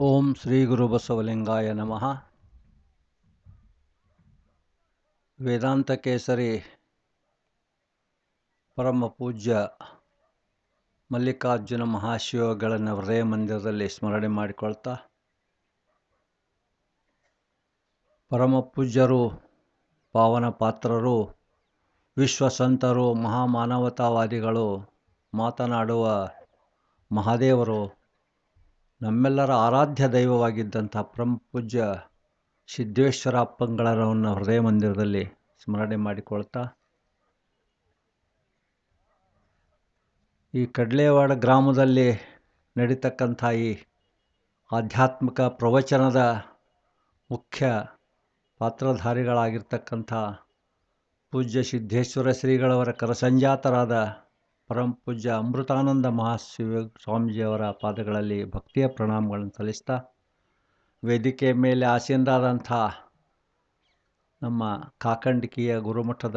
ಓಂ ಶ್ರೀ ಗುರು ಬಸವಲಿಂಗಾಯ ನಮಃ. ವೇದಾಂತ ಕೇಸರಿ ಪರಮ ಪೂಜ್ಯ ಮಲ್ಲಿಕಾರ್ಜುನ ಮಹಾಶಿವಗಳನ್ನು ಹೃದಯ ಮಂದಿರದಲ್ಲಿ ಸ್ಮರಣೆ ಮಾಡಿಕೊಳ್ತಾ, ಪರಮ ಪೂಜ್ಯರು, ಪಾವನ ಪಾತ್ರರು, ವಿಶ್ವಸಂತರು, ಮಹಾಮಾನವತಾವಾದಿಗಳು ಮಾತನಾಡುವ ಮಹಾದೇವರು ನಮ್ಮೆಲ್ಲರ ಆರಾಧ್ಯ ದೈವವಾಗಿದ್ದಂಥ ಪರಂ ಪೂಜ್ಯ ಸಿದ್ದೇಶ್ವರ ಅಪ್ಪಂಗಳರವನ್ನು ಹೃದಯ ಮಂದಿರದಲ್ಲಿ ಸ್ಮರಣೆ ಮಾಡಿಕೊಳ್ತಾ, ಈ ಕಡಲೇವಾಡ ಗ್ರಾಮದಲ್ಲಿ ನಡೀತಕ್ಕಂಥ ಈ ಆಧ್ಯಾತ್ಮಿಕ ಪ್ರವಚನದ ಮುಖ್ಯ ಪಾತ್ರಧಾರಿಗಳಾಗಿರ್ತಕ್ಕಂಥ ಪೂಜ್ಯ ಸಿದ್ದೇಶ್ವರ ಶ್ರೀಗಳವರ ಕರಸಂಜಾತರಾದ ಪರಮ ಪೂಜ್ಯ ಅಮೃತಾನಂದ ಮಹಾಶಿವ ಸ್ವಾಮೀಜಿಯವರ ಪಾದಗಳಲ್ಲಿ ಭಕ್ತಿಯ ಪ್ರಣಾಮಗಳನ್ನು ಸಲ್ಲಿಸ್ತಾ ವೇದಿಕೆ ಮೇಲೆ ಆಸೀನರಾದಂಥ ನಮ್ಮ ಕಾಕಂಡಿಕೆಯ ಗುರುಮಠದ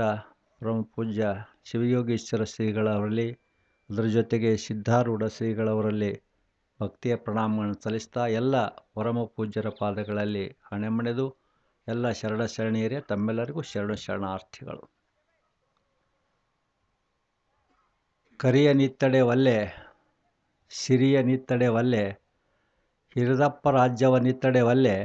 ಪರಮ ಪೂಜ್ಯ ಶಿವಯೋಗೀಶ್ವರ ಶ್ರೀಗಳವರಲ್ಲಿ, ಅದರ ಜೊತೆಗೆ ಸಿದ್ಧಾರೂಢ ಶ್ರೀಗಳವರಲ್ಲಿ ಭಕ್ತಿಯ ಪ್ರಣಾಮಗಳನ್ನು ಸಲ್ಲಿಸ್ತಾ ಎಲ್ಲ ಪರಮ ಪೂಜ್ಯರ ಪಾದಗಳಲ್ಲಿ ಹಣೆಮಣೆದು ಎಲ್ಲ ಶರಣ ಶರಣಿಯರೇ ತಮ್ಮೆಲ್ಲರಿಗೂ ಶರಣ ಶರಣಾರ್ಥಿಗಳು. ಕರಿಯ ನಿತ್ತಡೆ ಒಲ್ಲೆ ಸಿರಿಯ ನಿತ್ತಡೆ ಒಲ್ಲೆ ಹಿರಿದಪ್ಪ ರಾಜ್ಯವ ನಿತ್ತಡೆ ಒಲ್ಲೆ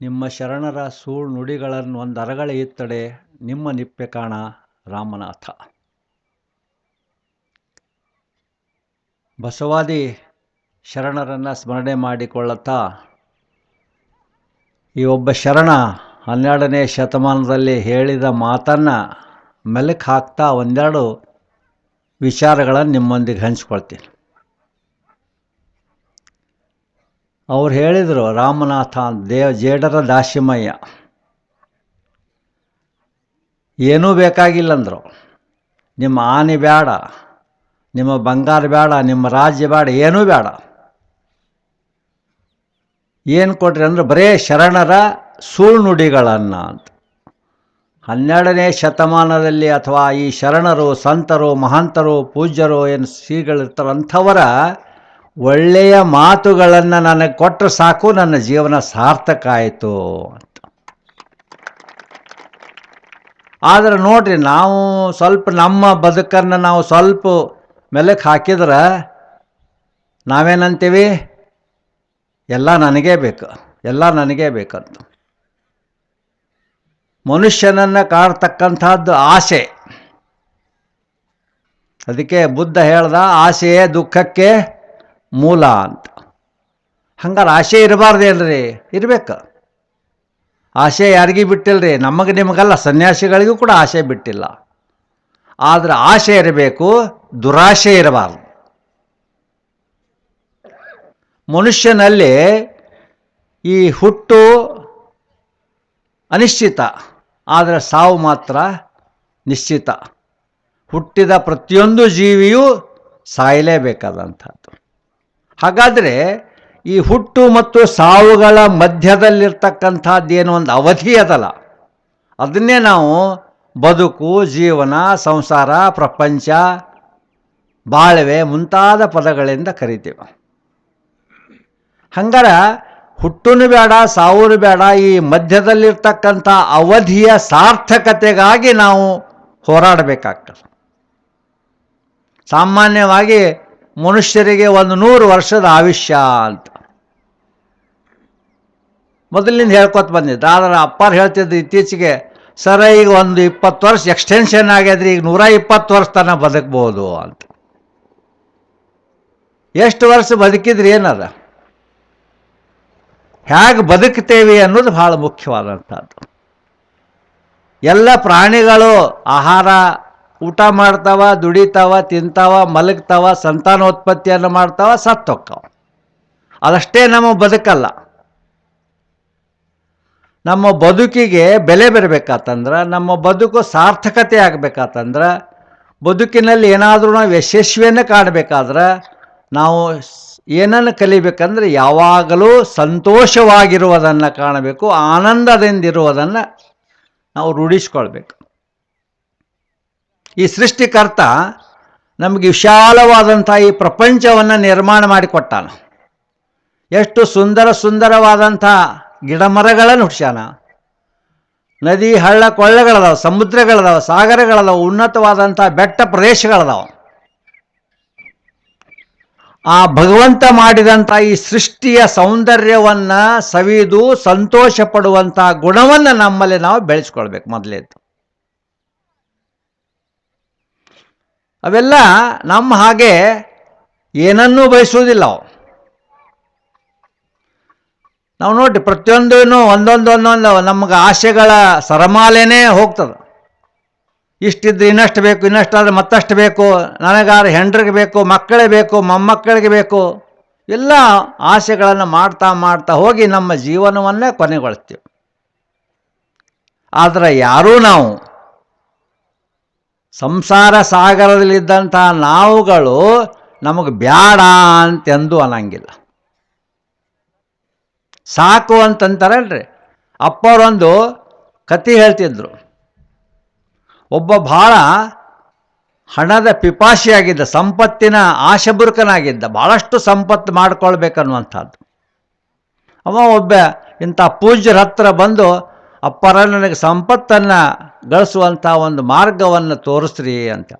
ನಿಮ್ಮ ಶರಣರ ಸೂಳು ನುಡಿಗಳನ್ನು ಒಂದು ಅರಗಳೆ ಇತ್ತಡೆ, ನಿಮ್ಮ ನಿಪ್ಪೆ ಕಾಣ ರಾಮನಾಥ. ಬಸವಾದಿ ಶರಣರನ್ನು ಸ್ಮರಣೆ ಮಾಡಿಕೊಳ್ಳುತ್ತಾ, ಈ ಒಬ್ಬ ಶರಣ ಹನ್ನೆರಡನೇ ಶತಮಾನದಲ್ಲಿ ಹೇಳಿದ ಮಾತನ್ನು ಮೆಲುಕು ಹಾಕ್ತಾ ಒಂದೆರಡು ವಿಚಾರಗಳನ್ನು ನಿಮ್ಮೊಂದಿಗೆ ಹಂಚ್ಕೊಳ್ತೀನಿ. ಅವ್ರು ಹೇಳಿದರು, ರಾಮನಾಥ ದೇವ ಜೇಡರ ದಾಸಿಮಯ್ಯ. ಏನೂ ಬೇಕಾಗಿಲ್ಲಂದರು. ನಿಮ್ಮ ಆನೆ ಬೇಡ ನಿಮ್ಮ ಬಂಗಾರ ಬೇಡ ನಿಮ್ಮ ರಾಜ್ಯ ಬೇಡ ಏನೂ ಬೇಡ ಏನು ಕೊಟ್ರಿ ಅಂದ್ರೆ ಬರೇ ಶರಣರ ಸುಳ್ಳುನುಡಿಗಳನ್ನು ಅಂತ. ಹನ್ನೆರಡನೇ ಶತಮಾನದಲ್ಲಿ ಅಥವಾ ಈ ಶರಣರು, ಸಂತರು, ಮಹಾಂತರು, ಪೂಜ್ಯರು ಏನು ಶ್ರೀಗಳಿರ್ತಾರೆ ಅಂಥವರ ಒಳ್ಳೆಯ ಮಾತುಗಳನ್ನು ನನಗೆ ಕೊಟ್ಟರೆ ಸಾಕು, ನನ್ನ ಜೀವನ ಸಾರ್ಥಕ ಆಯಿತು ಅಂತ. ಆದರೆ ನೋಡ್ರಿ, ನಾವು ಸ್ವಲ್ಪ ನಮ್ಮ ಬದುಕನ್ನು ನಾವು ಸ್ವಲ್ಪ ಮೆಲಕ್ಕೆ ಹಾಕಿದ್ರೆ ನಾವೇನಂತೀವಿ? ಎಲ್ಲ ನನಗೇ ಬೇಕು, ಎಲ್ಲ ನನಗೇ ಬೇಕಂತ. ಮನುಷ್ಯನನ್ನು ಕಾಡ್ತಕ್ಕಂಥದ್ದು ಆಸೆ. ಅದಕ್ಕೆ ಬುದ್ಧ ಹೇಳ್ದ, ಆಸೆಯೇ ದುಃಖಕ್ಕೆ ಮೂಲ ಅಂತ. ಹಂಗಾರೆ ಆಸೆ ಇರಬಾರ್ದೇನ್ರಿ ಇರಬೇಕು. ಆಸೆ ಯಾರಿಗೂ ಬಿಟ್ಟಿಲ್ಲರಿ ನಮಗೆ ನಿಮಗಲ್ಲ, ಸನ್ಯಾಸಿಗಳಿಗೂ ಕೂಡ ಆಸೆ ಬಿಟ್ಟಿಲ್ಲ. ಆದರೆ ಆಸೆ ಇರಬೇಕು, ದುರಾಸೆ ಇರಬಾರ್ದು. ಮನುಷ್ಯನಲ್ಲಿ ಈ ಹುಟ್ಟು ಅನಿಶ್ಚಿತ, ಆದರೆ ಸಾವು ಮಾತ್ರ ನಿಶ್ಚಿತ. ಹುಟ್ಟಿದ ಪ್ರತಿಯೊಂದು ಜೀವಿಯೂ ಸಾಯಲೇಬೇಕಾದಂಥದ್ದು. ಹಾಗಾದರೆ ಈ ಹುಟ್ಟು ಮತ್ತು ಸಾವುಗಳ ಮಧ್ಯದಲ್ಲಿರ್ತಕ್ಕಂಥದ್ದು ಏನು ಒಂದು ಅವಧಿ ಅದಲ್ಲ. ಅದನ್ನೇ ನಾವು ಬದುಕು, ಜೀವನ, ಸಂಸಾರ, ಪ್ರಪಂಚ, ಬಾಳ್ವೆ ಮುಂತಾದ ಪದಗಳಿಂದ ಕರಿತೀವಿ. ಹಂಗಾರೆ ಹುಟ್ಟುನು ಬೇಡ, ಸಾವುನು ಬೇಡ, ಈ ಮಧ್ಯದಲ್ಲಿರ್ತಕ್ಕಂಥ ಅವಧಿಯ ಸಾರ್ಥಕತೆಗಾಗಿ ನಾವು ಹೋರಾಡಬೇಕಾಗ್ತದೆ. ಸಾಮಾನ್ಯವಾಗಿ ಮನುಷ್ಯರಿಗೆ ಒಂದು ನೂರು ವರ್ಷದ ಆಯುಷ್ಯ ಅಂತ. ಮೊದಲಿಂದ ಹೇಳ್ಕೊತ ಬಂದಿದ್ದು ಆದರೆ ಅಪ್ಪಾರು ಹೇಳ್ತಿದ್ದು ಇತ್ತೀಚೆಗೆ ಸರ ಈಗ ಒಂದು ಇಪ್ಪತ್ತು ವರ್ಷ, ಎಕ್ಸ್ಟೆನ್ಷನ್ ಆಗ್ಯಾದ್ರೆ ಈಗ ನೂರ ಇಪ್ಪತ್ತು ವರ್ಷ ತನಕ ಬದುಕ್ಬೋದು ಅಂತ. ಎಷ್ಟು ವರ್ಷ ಬದುಕಿದ್ರೆ ಏನದ? ಹೇಗೆ ಬದುಕ್ತೇವೆ ಅನ್ನೋದು ಭಾಳ ಮುಖ್ಯವಾದಂಥದ್ದು. ಎಲ್ಲ ಪ್ರಾಣಿಗಳು ಆಹಾರ ಊಟ ಮಾಡ್ತಾವ, ದುಡಿತಾವ, ತಿಂತಾವ, ಮಲಗ್ತಾವ, ಸಂತಾನೋತ್ಪತ್ತಿಯನ್ನು ಮಾಡ್ತಾವ ಸತ್ತೊಕ್ಕವ ಅದಷ್ಟೇ ನಮ್ಮ ಬದುಕಲ್ಲ. ನಮ್ಮ ಬದುಕಿಗೆ ಬೆಲೆ ಬರಬೇಕಾತಂದ್ರೆ, ನಮ್ಮ ಬದುಕು ಸಾರ್ಥಕತೆ ಆಗಬೇಕಾತಂದ್ರೆ, ಬದುಕಿನಲ್ಲಿ ಏನಾದರೂ ನಾವು ಯಶಸ್ವಿಯನ್ನು ಕಾಣಬೇಕಾದ್ರೆ, ನಾವು ಏನನ್ನು ಕಲಿಬೇಕಂದ್ರೆ ಯಾವಾಗಲೂ ಸಂತೋಷವಾಗಿರುವುದನ್ನು ಕಾಣಬೇಕು, ಆನಂದದಿಂದಿರುವುದನ್ನು ನಾವು ರೂಢಿಸ್ಕೊಳ್ಬೇಕು. ಈ ಸೃಷ್ಟಿಕರ್ತ ನಮಗೆ ವಿಶಾಲವಾದಂಥ ಈ ಪ್ರಪಂಚವನ್ನು ನಿರ್ಮಾಣ ಮಾಡಿಕೊಟ್ಟಾನ. ಎಷ್ಟು ಸುಂದರ ಸುಂದರವಾದಂಥ ಗಿಡ ಮರಗಳನ್ನು ಹುಡ್ಸ್ಯಾನ ನದಿ, ಹಳ್ಳ, ಕೊಳ್ಳಗಳದಾವ, ಸಮುದ್ರಗಳದಾವೆ, ಸಾಗರಗಳದಾವೆ, ಉನ್ನತವಾದಂಥ ಬೆಟ್ಟ ಪ್ರದೇಶಗಳದಾವ. ಆ ಭಗವಂತ ಮಾಡಿದಂಥ ಈ ಸೃಷ್ಟಿಯ ಸೌಂದರ್ಯವನ್ನು ಸವಿದು ಸಂತೋಷ ಪಡುವಂಥ ಗುಣವನ್ನು ನಮ್ಮಲ್ಲಿ ನಾವು ಬೆಳೆಸ್ಕೊಳ್ಬೇಕು ಮೊದಲೇದು. ಅವೆಲ್ಲ ನಮ್ಮ ಹಾಗೆ ಏನನ್ನೂ ಬಯಸುವುದಿಲ್ಲ ಅವು. ನಾವು ನೋಡಿ ಪ್ರತಿಯೊಂದೂ ಒಂದೊಂದು ಒಂದೊಂದು ನಮ್ಗೆ ಆಸೆಗಳ ಸರಮಾಲೆನೇ ಹೋಗ್ತದೆ. ಇಷ್ಟಿದ್ದು ಇನ್ನಷ್ಟು ಬೇಕು ಇನ್ನಷ್ಟಾದರೆ ಮತ್ತಷ್ಟು ಬೇಕು. ನನಗಾರ ಹೆಂಡ್ರಿಗೆ ಬೇಕು ಮಕ್ಕಳೇ ಬೇಕು, ಮೊಮ್ಮಕ್ಕಳಿಗೆ ಬೇಕು. ಎಲ್ಲ ಆಸೆಗಳನ್ನು ಮಾಡ್ತಾ ಮಾಡ್ತಾ ಹೋಗಿ ನಮ್ಮ ಜೀವನವನ್ನೇ ಕೊನೆಗೊಳಿಸ್ತೀವಿ. ಆದರೆ ಯಾರೂ ನಾವು ಸಂಸಾರ ಸಾಗರದಲ್ಲಿದ್ದಂಥ ನಾವುಗಳು ನಮಗೆ ಬ್ಯಾಡ ಅಂತೆಂದು ಅನ್ನಂಗಿಲ್ಲ. ಸಾಕು ಅಂತಂತಾರಲ್ರಿ. ಅಪ್ಪವರೊಂದು ಕತೆ ಹೇಳ್ತಿದ್ರು. ಒಬ್ಬ ಭಾಳ ಹಣದ ಪಿಪಾಶಿಯಾಗಿದ್ದ, ಸಂಪತ್ತಿನ ಆಶಬುರುಕನಾಗಿದ್ದ ಭಾಳಷ್ಟು ಸಂಪತ್ತು ಮಾಡ್ಕೊಳ್ಬೇಕನ್ನುವಂಥದ್ದು. ಅವ ಒಬ್ಬ ಇಂಥ ಪೂಜ್ಯರ ಹತ್ರ ಬಂದು, ಅಪ್ಪರ ನನಗೆ ಸಂಪತ್ತನ್ನು ಗಳಿಸುವಂಥ ಒಂದು ಮಾರ್ಗವನ್ನು ತೋರಿಸ್ರಿ ಅಂತ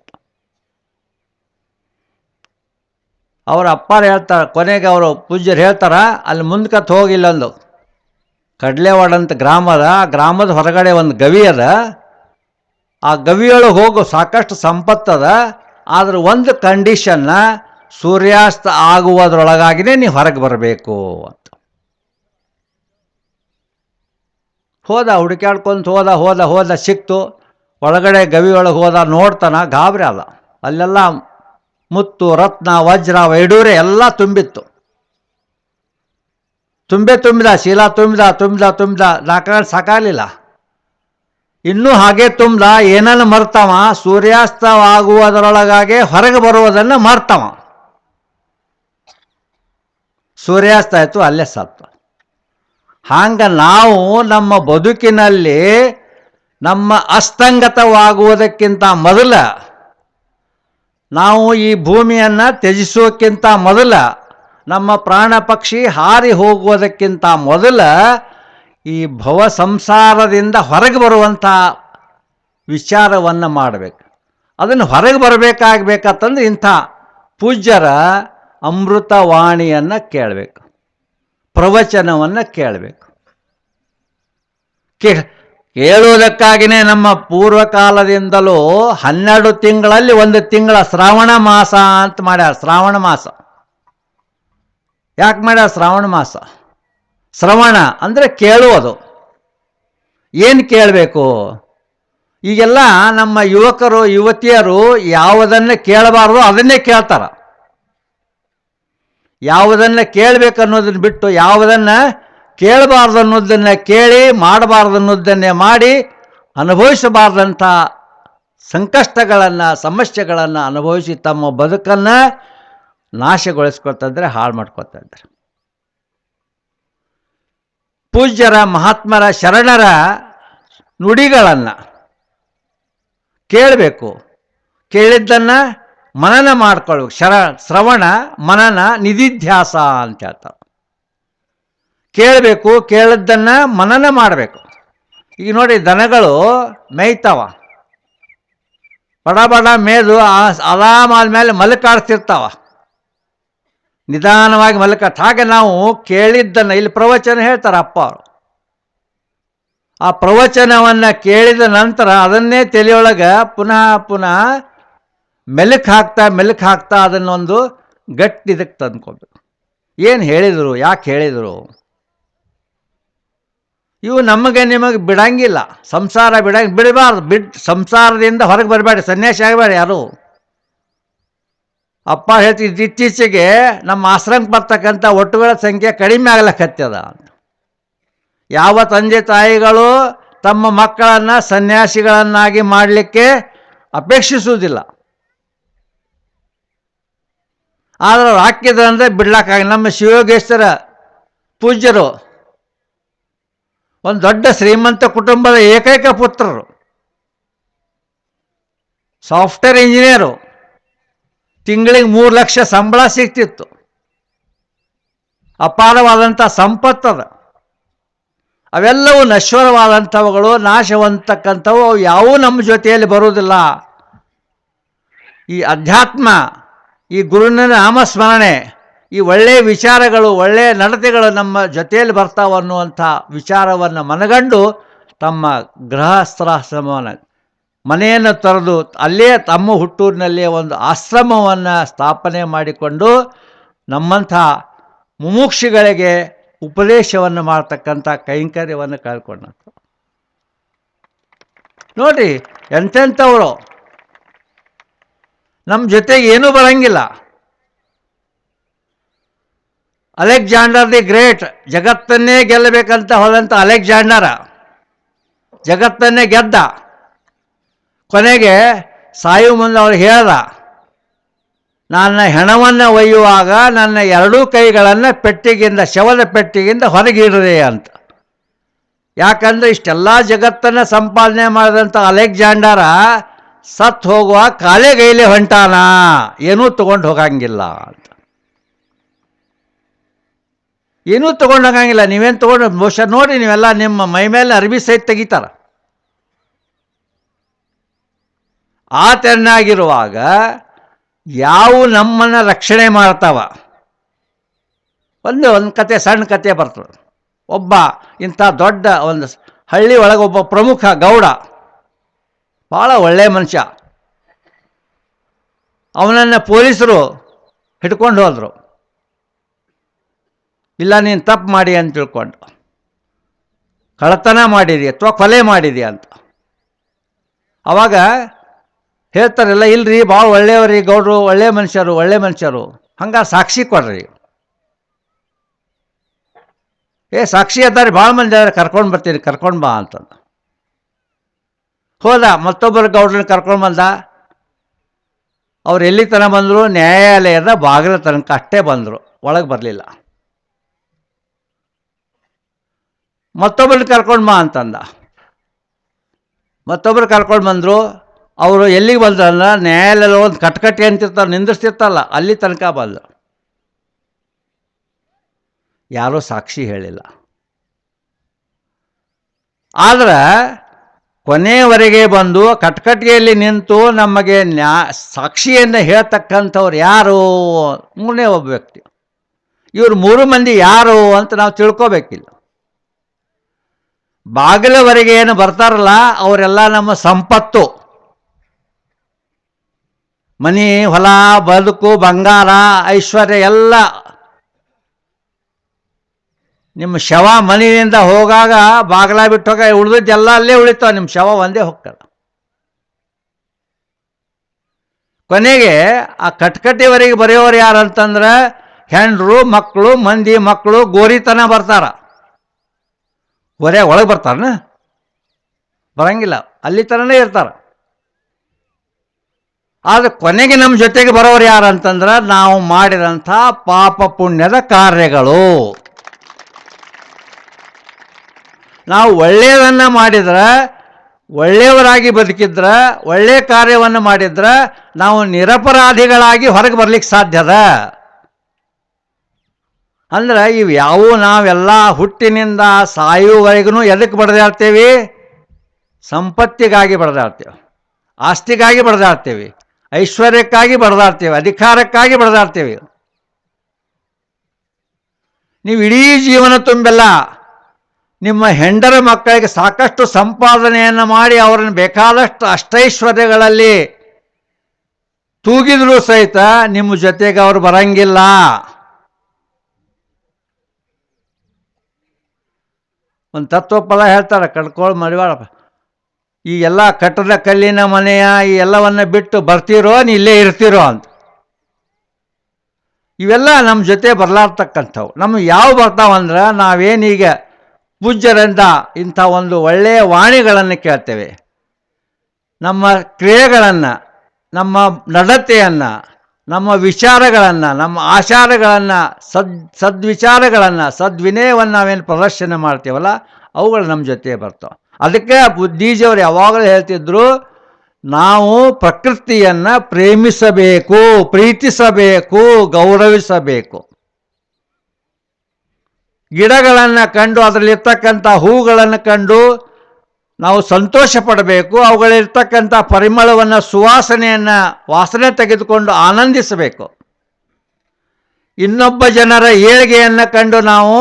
ಅವರ ಅಪ್ಪಾರು ಹೇಳ್ತಾರೆ, ಕೊನೆಗೆ ಅವರು ಪೂಜ್ಯರು ಹೇಳ್ತಾರ, ಅಲ್ಲಿ ಮುಂದಕ್ಕೆ ಹೋಗಿಲ್ಲ ಇಲ್ಲೊಂದು ಕಡ್ಲೆವಾಡ ಅಂತ ಗ್ರಾಮದ ಗ್ರಾಮದ ಹೊರಗಡೆ ಒಂದು ಗವಿ ಅದ. ಆ ಗವಿಯೊಳಗೆ ಹೋಗೋ ಸಾಕಷ್ಟು ಸಂಪತ್ತದ, ಆದ್ರೆ ಒಂದು ಕಂಡೀಷನ್ನ ಸೂರ್ಯಾಸ್ತ ಆಗುವುದರೊಳಗಾಗಿನೇ ನೀವು ಹೊರಗೆ ಬರಬೇಕು ಅಂತ. ಹೋದ, ಹುಡುಕ್ಯಾಡ್ಕೊಂತ ಹೋದ ಹೋದ ಹೋದ, ಸಿಕ್ತು. ಒಳಗಡೆ ಗವಿಯೊಳಗೆ ಹೋದ ನೋಡ್ತಾನ, ಗಾಬರಿ ಅಲ್ಲ ಅಲ್ಲೆಲ್ಲ ಮುತ್ತು, ರತ್ನ, ವಜ್ರ ವೈಡೂರೆ ಎಲ್ಲ ತುಂಬಿತ್ತು. ತುಂಬೆ ತುಂಬಿದ, ಶೀಲಾ ತುಂಬಿದ ತುಂಬಿದ ತುಂಬಿದ ನಾಲ್ಕು ಸಾಕಾಗಲಿಲ್ಲ. ಇನ್ನೂ ಹಾಗೆ ತುಂಬ ಏನನ್ನು ಮರ್ತಾವ? ಸೂರ್ಯಾಸ್ತವಾಗುವುದರೊಳಗಾಗೆ ಹೊರಗೆ ಬರುವುದನ್ನು ಮರ್ತಾವ. ಸೂರ್ಯಾಸ್ತ ಆಯಿತು, ಅಲ್ಲೇ ಸತ್ತು. ಹಾಂಗ ನಾವು ನಮ್ಮ ಬದುಕಿನಲ್ಲಿ ನಮ್ಮ ಅಸ್ತಂಗತವಾಗುವುದಕ್ಕಿಂತ ಮೊದಲ ನಾವು ಈ ಭೂಮಿಯನ್ನು ತ್ಯಜಿಸೋಕ್ಕಿಂತ ಮೊದಲ ನಮ್ಮ ಪ್ರಾಣ ಪಕ್ಷಿ ಹಾರಿ ಹೋಗುವುದಕ್ಕಿಂತ ಮೊದಲ ಈ ಭವ ಸಂಸಾರದಿಂದ ಹೊರಗೆ ಬರುವಂಥ ವಿಚಾರವನ್ನು ಮಾಡಬೇಕು. ಅದನ್ನು ಹೊರಗೆ ಬರಬೇಕಾಗಬೇಕಂತಂದ್ರೆ ಇಂಥ ಪೂಜ್ಯರ ಅಮೃತವಾಣಿಯನ್ನು ಕೇಳಬೇಕು. ಪ್ರವಚನವನ್ನು ಕೇಳಬೇಕು. ಕೇ ಕೇಳುವುದಕ್ಕಾಗಿಯೇ ನಮ್ಮ ಪೂರ್ವಕಾಲದಿಂದಲೂ ಹನ್ನೆರಡು ತಿಂಗಳಲ್ಲಿ ಒಂದು ತಿಂಗಳ ಶ್ರಾವಣ ಮಾಸ ಅಂತ ಮಾಡ್ಯಾರ. ಶ್ರಾವಣ ಮಾಸ. ಯಾಕೆ ಮಾಡ್ಯಾರ? ಶ್ರಾವಣ ಮಾಸ. ಶ್ರವಣ ಅಂದರೆ ಕೇಳುವುದು. ಏನು ಕೇಳಬೇಕು? ಈಗೆಲ್ಲ ನಮ್ಮ ಯುವಕರು, ಯುವತಿಯರು ಯಾವುದನ್ನು ಕೇಳಬಾರ್ದು ಅದನ್ನೇ ಕೇಳ್ತಾರೆ. ಯಾವುದನ್ನು ಕೇಳಬೇಕು ಅನ್ನೋದನ್ನು ಬಿಟ್ಟು ಯಾವುದನ್ನು ಕೇಳಬಾರ್ದು ಅನ್ನೋದನ್ನು ಕೇಳಿ ಮಾಡಬಾರ್ದು ಅನ್ನೋದನ್ನೇ ಮಾಡಿ, ಅನುಭವಿಸಬಾರ್ದಂಥ ಸಂಕಷ್ಟಗಳನ್ನು, ಸಮಸ್ಯೆಗಳನ್ನು ಅನುಭವಿಸಿ ತಮ್ಮ ಬದುಕನ್ನು ನಾಶಗೊಳಿಸ್ಕೊಳ್ತಾ ಹಾಳು ಮಾಡ್ಕೊತಾ ಪೂಜ್ಯರ, ಮಹಾತ್ಮರ, ಶರಣರ ನುಡಿಗಳನ್ನು ಕೇಳಬೇಕು. ಕೇಳಿದ್ದನ್ನು ಮನನ ಮಾಡ್ಕೊಳ್ಬೇಕು ಶರ, ಶ್ರವಣ, ಮನನ ನಿಧಿಧ್ಯಾಸ ಅಂತ ಹೇಳ್ತಾರೆ. ಕೇಳಬೇಕು, ಕೇಳಿದ್ದನ್ನು ಮನನ ಮಾಡಬೇಕು. ಈಗ ನೋಡಿ, ದನಗಳು ಮೇಯ್ತಾವ. ಬಡ ಬಡ ಮೇದು ಆರಾಮ ಆದ್ಮೇಲೆ ಮಲಕಾಡ್ತಿರ್ತಾವ. ನಿಧಾನವಾಗಿ ಮಲ್ಕತ್ತ ಹಾಗೆ ನಾವು ಕೇಳಿದ್ದನ್ನು ಇಲ್ಲಿ ಪ್ರವಚನ ಹೇಳ್ತಾರೆ ಅಪ್ಪ ಅವರು. ಆ ಪ್ರವಚನವನ್ನು ಕೇಳಿದ ನಂತರ ಅದನ್ನೇ ತಲೆಯೊಳಗೆ ಪುನಃ ಪುನಃ ಮೆಲುಕು ಹಾಕ್ತಾ ಮೆಲುಕು ಹಾಕ್ತಾ ಅದನ್ನೊಂದು ಗಟ್ಟಿ ಇದಕ್ಕೆ ತಂದ್ಕೊಬೇಕು ಏನು ಹೇಳಿದರು, ಯಾಕೆ ಹೇಳಿದರು? ಇವು ನಮಗೆ ನಿಮಗೆ ಬಿಡಂಗಿಲ್ಲ. ಸಂಸಾರ ಬಿಡ ಬಿಡಬಾರ್ದು. ಬಿಟ್ಟು ಸಂಸಾರದಿಂದ ಹೊರಗೆ ಬರಬೇಡಿ. ಸನ್ಯಾಸಿ ಆಗಬೇಡಿ ಯಾರು? ಅಪ್ಪ ಹೇಳ್ತಿದ್ದು ಇತ್ತೀಚೆಗೆ ನಮ್ಮ ಆಶ್ರಮಕ್ಕೆ ಬರ್ತಕ್ಕಂಥ ಒಟ್ಟುಗಳ ಸಂಖ್ಯೆ ಕಡಿಮೆ ಆಗ್ಲಕ್ಕತ್ತದ ಯಾವ ತಂದೆ ತಾಯಿಗಳು ತಮ್ಮ ಮಕ್ಕಳನ್ನು ಸನ್ಯಾಸಿಗಳನ್ನಾಗಿ ಮಾಡಲಿಕ್ಕೆ ಅಪೇಕ್ಷಿಸುವುದಿಲ್ಲ. ಆದರೆ ಅವ್ರು ಅಂದರೆ ಬಿಡ್ಲಕ್ಕಾಗ ನಮ್ಮ ಶಿವಯೋಗೇಶ್ವರ ಪೂಜ್ಯರು ಒಂದು ದೊಡ್ಡ ಶ್ರೀಮಂತ ಕುಟುಂಬದ ಏಕೈಕ ಪುತ್ರರು. Software engineer. ತಿಂಗಳಿಗೆ ಮೂರು ಲಕ್ಷ ಸಂಬಳ ಸಿಗ್ತಿತ್ತು. ಅಪಾರವಾದಂಥ ಸಂಪತ್ತದ ಅವೆಲ್ಲವೂ ನಶ್ವರವಾದಂಥವುಗಳು, ನಾಶವಂತಕ್ಕಂಥವು, ಅವು ಯಾವೂ ನಮ್ಮ ಜೊತೆಯಲ್ಲಿ ಬರುವುದಿಲ್ಲ. ಈ ಅಧ್ಯಾತ್ಮ, ಈ ಗುರುವಿನ ನಾಮಸ್ಮರಣೆ, ಈ ಒಳ್ಳೆಯ ವಿಚಾರಗಳು, ಒಳ್ಳೆಯ ನಡತೆಗಳು ನಮ್ಮ ಜೊತೆಯಲ್ಲಿ ಬರ್ತಾವನ್ನುವಂಥ ವಿಚಾರವನ್ನು ಮನಗಂಡು ತಮ್ಮ ಗೃಹಸ್ಥಾಶ್ರಮವನ್ನು ಮನೆಯನ್ನು ತೊರೆದು ಅಲ್ಲೇ ತಮ್ಮ ಹುಟ್ಟೂರಿನಲ್ಲೇ ಒಂದು ಆಶ್ರಮವನ್ನು ಸ್ಥಾಪನೆ ಮಾಡಿಕೊಂಡು ನಮ್ಮಂಥ ಮುಮುಕ್ಷಿಗಳಿಗೆ ಉಪದೇಶವನ್ನು ಮಾಡ್ತಕ್ಕಂಥ ಕೈಂಕರ್ಯವನ್ನು ಕಳ್ಕೊಂಡ ನೋಡಿ ಎಂತೆಂಥವರು. ನಮ್ಮ ಜೊತೆಗೆ ಏನೂ ಬರಂಗಿಲ್ಲ. ಅಲೆಕ್ಸಾಂಡರ್ ದಿ ಗ್ರೇಟ್, ಜಗತ್ತನ್ನೇ ಗೆಲ್ಲಬೇಕಂತ ಹೋದಂಥ ಅಲೆಕ್ಸಾಂಡರ, ಜಗತ್ತನ್ನೇ ಗೆದ್ದ. ಕೊನೆಗೆ ಸಾಯು ಮುಂದೆ ಅವ್ರು ಹೇಳ್ದ, ನನ್ನ ಹೆಣವನ್ನು ಒಯ್ಯುವಾಗ ನನ್ನ ಎರಡೂ ಕೈಗಳನ್ನು ಪೆಟ್ಟಿಗೆಯಿಂದ, ಶವದ ಪೆಟ್ಟಿಗೆಯಿಂದ ಹೊರಗಿಡ್ರಿ ಅಂತ. ಯಾಕಂದ್ರೆ ಇಷ್ಟೆಲ್ಲ ಜಗತ್ತನ್ನು ಸಂಪಾದನೆ ಮಾಡಿದಂಥ ಅಲೆಕ್ಸಾಂಡರ ಸತ್ತು ಹೋಗುವ ಕಾಲೆಗೈಲೆ ಹೊಂಟಾನ, ಏನೂ ತೊಗೊಂಡು ಹೋಗಂಗಿಲ್ಲ ಅಂತ. ಏನೂ ತೊಗೊಂಡು ಹೋಗಂಗಿಲ್ಲ, ನೀವೇನು ತೊಗೊಂಡು ಬಹುಶಃ ನೋಡಿ ನೀವೆಲ್ಲ ನಿಮ್ಮ ಮೈ ಮೇಲೆ ಅರ್ಬಿ ಸಹಿತ ತೆಗಿತಾರ. ಆ ತೆರನಾಗಿರುವಾಗ ಯಾವ ನಮ್ಮನ್ನು ರಕ್ಷಣೆ ಮಾಡ್ತಾವ? ಒಂದು ಒಂದು ಕತೆ, ಸಣ್ಣ ಕತೆ ಬರ್ತದೆ. ಒಬ್ಬ ಇಂಥ ದೊಡ್ಡ ಒಂದು ಹಳ್ಳಿ ಒಳಗೆ ಒಬ್ಬ ಪ್ರಮುಖ ಗೌಡ, ಭಾಳ ಒಳ್ಳೆಯ ಮನುಷ್ಯ. ಅವನನ್ನು ಪೊಲೀಸರು ಹಿಡ್ಕೊಂಡು ಹೋದರು. ಇಲ್ಲ, ನೀನು ತಪ್ಪು ಮಾಡಿ ಅಂತ ತಿಳ್ಕೊಂಡು. ಕಳತನ ಮಾಡಿದಿ ಅಥವಾ ಕೊಲೆ ಮಾಡಿದಿ ಅಂತ. ಅವಾಗ ಹೇಳ್ತಾರಲ್ಲ, ಇಲ್ರಿ, ಭಾಳ ಒಳ್ಳೆಯವ್ರಿ ಗೌಡ್ರು, ಒಳ್ಳೆ ಮನುಷ್ಯರು ಒಳ್ಳೆ ಮನುಷ್ಯರು. ಹಂಗ ಸಾಕ್ಷಿ ಕೊಡ್ರಿ. ಏ, ಸಾಕ್ಷಿ ಅದಾರೆ, ಭಾಳ ಮಂದಿ ಕರ್ಕೊಂಡು ಬರ್ತೀನಿ ಕರ್ಕೊಂಡು ಬಾ ಅಂತಂದ. ಹೋದ, ಮತ್ತೊಬ್ಬರು ಗೌಡ್ರನ್ನ ಕರ್ಕೊಂಡು ಬಂದ. ಅವ್ರು ಎಲ್ಲಿ ತನಕ ಬಂದರು, ನ್ಯಾಯಾಲಯದ ಬಾಗಿಲ ತನಕ ಅಷ್ಟೇ ಬಂದರು, ಒಳಗೆ ಬರಲಿಲ್ಲ. ಮತ್ತೊಬ್ಬರನ್ನ ಕರ್ಕೊಂಡು ಬಾ ಅಂತಂದ. ಮತ್ತೊಬ್ಬರು ಕರ್ಕೊಂಡು ಬಂದರು ಅವರು ಎಲ್ಲಿಗೆ ಬಂದ್ರಲ್ಲ ನ್ಯಾಯಾಲಯ ಒಂದು ಕಟ್ಕಟ್ಟೆ ಅಂತಿರ್ತಾರೆ ನಿಂದಿರ್ತಿರ್ತಲ್ಲ ಅಲ್ಲಿ ತನಕ ಬಂದ. ಯಾರೂ ಸಾಕ್ಷಿ ಹೇಳಿಲ್ಲ. ಆದ್ರೆ ಕೊನೆಯವರೆಗೆ ಬಂದು ಕಟ್ಕಟ್ಟಿಗೆಯಲ್ಲಿ ನಿಂತು ನಮಗೆ ನ್ಯಾ, ಸಾಕ್ಷಿಯನ್ನು ಹೇಳ್ತಕ್ಕಂಥವ್ರು ಯಾರು? ಮೂರನೇ ಒಬ್ಬ ವ್ಯಕ್ತಿ. ಇವರು ಮೂರು ಮಂದಿ ಯಾರು ಅಂತ ನಾವು ತಿಳ್ಕೋಬೇಕಿಲ್ಲ. ಬಾಗಿಲವರೆಗೆ ಏನು ಬರ್ತಾರಲ್ಲ, ಅವರೆಲ್ಲ ನಮ್ಮ ಸಂಪತ್ತು. ಮನಿ, ಹೊಲ, ಬದುಕು, ಬಂಗಾರ, ಐಶ್ವರ್ಯ ಎಲ್ಲ. ನಿಮ್ಮ ಶವ ಮನೆಯಿಂದ ಹೋಗಾಗ ಬಾಗಲ ಬಿಟ್ಟು ಹೋಗ ಉಳಿದದ್ದೆಲ್ಲ ಅಲ್ಲೇ ಉಳಿತಾವ ನಿಮ್ಮ ಶವ ಒಂದೇ ಹೋಗ್ತಾರ ಕೊನೆಗೆ ಆ ಕಟ್ಕಟ್ಟಿವರೆಗೆ ಬರೆಯೋರು ಯಾರು ಅಂತಂದ್ರೆ ಹೆಂಡ್ರು ಮಕ್ಕಳು ಮಂದಿ ಮಕ್ಕಳು ಗೋರಿತನ ಬರ್ತಾರ. ಗೋರೆ ಒಳಗೆ ಬರ್ತಾರನ? ಬರಂಗಿಲ್ಲ. ಅಲ್ಲಿ ತನನೇ ಇರ್ತಾರ. ಆದ್ರೆ ಕೊನೆಗೆ ನಮ್ಮ ಜೊತೆಗೆ ಬರೋರು ಯಾರು ಅಂತಂದ್ರೆ ನಾವು ಮಾಡಿದಂಥ ಪಾಪ ಪುಣ್ಯದ ಕಾರ್ಯಗಳು. ನಾವು ಒಳ್ಳೆಯದನ್ನು ಮಾಡಿದ್ರೆ, ಒಳ್ಳೆಯವರಾಗಿ ಬದುಕಿದ್ರೆ ಒಳ್ಳೆಯ ಕಾರ್ಯವನ್ನು ಮಾಡಿದ್ರೆ ನಾವು ನಿರಪರಾಧಿಗಳಾಗಿ ಹೊರಗೆ ಬರ್ಲಿಕ್ಕೆ ಸಾಧ್ಯದ ಅಂದ್ರೆ ಇವು ಯಾವು ನಾವೆಲ್ಲ ಹುಟ್ಟಿನಿಂದ ಸಾಯುವವರೆಗೂ ಎದಕ್ಕೆ ಬಡ್ದಾಡ್ತೇವೆ? ಸಂಪತ್ತಿಗಾಗಿ ಬಡ್ದಾಡ್ತೇವೆ. ಆಸ್ತಿಗಾಗಿ ಬಡ್ದಾಡ್ತೇವೆ. ಐಶ್ವರ್ಯಕ್ಕಾಗಿ ಬಡದಾಡ್ತೇವೆ, ಅಧಿಕಾರಕ್ಕಾಗಿ ಬಡದಾಡ್ತೇವೆ. ನೀವು ಇಡೀ ಜೀವನ ತುಂಬೆಲ್ಲ, ನಿಮ್ಮ ಹೆಂಡರ ಮಕ್ಕಳಿಗೆ ಸಾಕಷ್ಟು ಸಂಪಾದನೆಯನ್ನು ಮಾಡಿ ಅವರನ್ನು ಬೇಕಾದಷ್ಟು ಅಷ್ಟೈಶ್ವರ್ಯಗಳಲ್ಲಿ ತೂಗಿದರೂ ಸಹಿತ ನಿಮ್ಮ ಜೊತೆಗೆ ಅವರು ಬರಂಗಿಲ್ಲ. ಒಂದು ತತ್ವಪದ ಹೇಳ್ತಾರೆ ಕಡ್ಕೊಳ್ಳಿ ಮರಿವಾಳಪ್ಪ ಈ ಎಲ್ಲ ಕಟ್ಟದ ಕಲ್ಲಿನ ಮನೆಯ ಈ ಎಲ್ಲವನ್ನು ಬಿಟ್ಟು ಬರ್ತೀರೋ ಇಲ್ಲೇ ಇರ್ತೀರೋ ಅಂತ. ಇವೆಲ್ಲ ನಮ್ಮ ಜೊತೆ ಬರಲಾರ್ತಕ್ಕಂಥವು. ನಮ್ಗೆ ಯಾವ ಬರ್ತಾವಂದ್ರೆ ನಾವೇನೀಗ ಪೂಜ್ಯರಿಂದ ಇಂಥ ಒಂದು ಒಳ್ಳೆಯ ವಾಣಿಗಳನ್ನು ಕೇಳ್ತೇವೆ. ನಮ್ಮ ಕ್ರಿಯೆಗಳನ್ನು, ನಮ್ಮ ನಡತೆಯನ್ನು, ನಮ್ಮ ವಿಚಾರಗಳನ್ನು, ನಮ್ಮ ಆಚಾರಗಳನ್ನು, ಸದ್, ಸದ್ವಿಚಾರಗಳನ್ನು, ಸದ್ವಿನಯವನ್ನು ನಾವೇನು ಪ್ರದರ್ಶನ ಮಾಡ್ತೀವಲ್ಲ, ಅವುಗಳು ನಮ್ಮ ಜೊತೆ ಬರ್ತಾವೆ. ಅದಕ್ಕೆ ಬುದ್ಧೀಜಿಯವರು ಯಾವಾಗಲೂ ಹೇಳ್ತಿದ್ರು, ನಾವು ಪ್ರಕೃತಿಯನ್ನು ಪ್ರೇಮಿಸಬೇಕು, ಪ್ರೀತಿಸಬೇಕು, ಗೌರವಿಸಬೇಕು. ಗಿಡಗಳನ್ನು ಕಂಡು, ಅದರಲ್ಲಿರ್ತಕ್ಕಂಥ ಹೂಗಳನ್ನು ಕಂಡು ನಾವು ಸಂತೋಷ ಪಡಬೇಕು, ಅವುಗಳಿರ್ತಕ್ಕಂಥ ಪರಿಮಳವನ್ನು, ಸುವಾಸನೆಯನ್ನು, ವಾಸನೆ ತೆಗೆದುಕೊಂಡು ಆನಂದಿಸಬೇಕು. ಇನ್ನೊಬ್ಬ ಜನರ ಏಳಿಗೆಯನ್ನು ಕಂಡು ನಾವು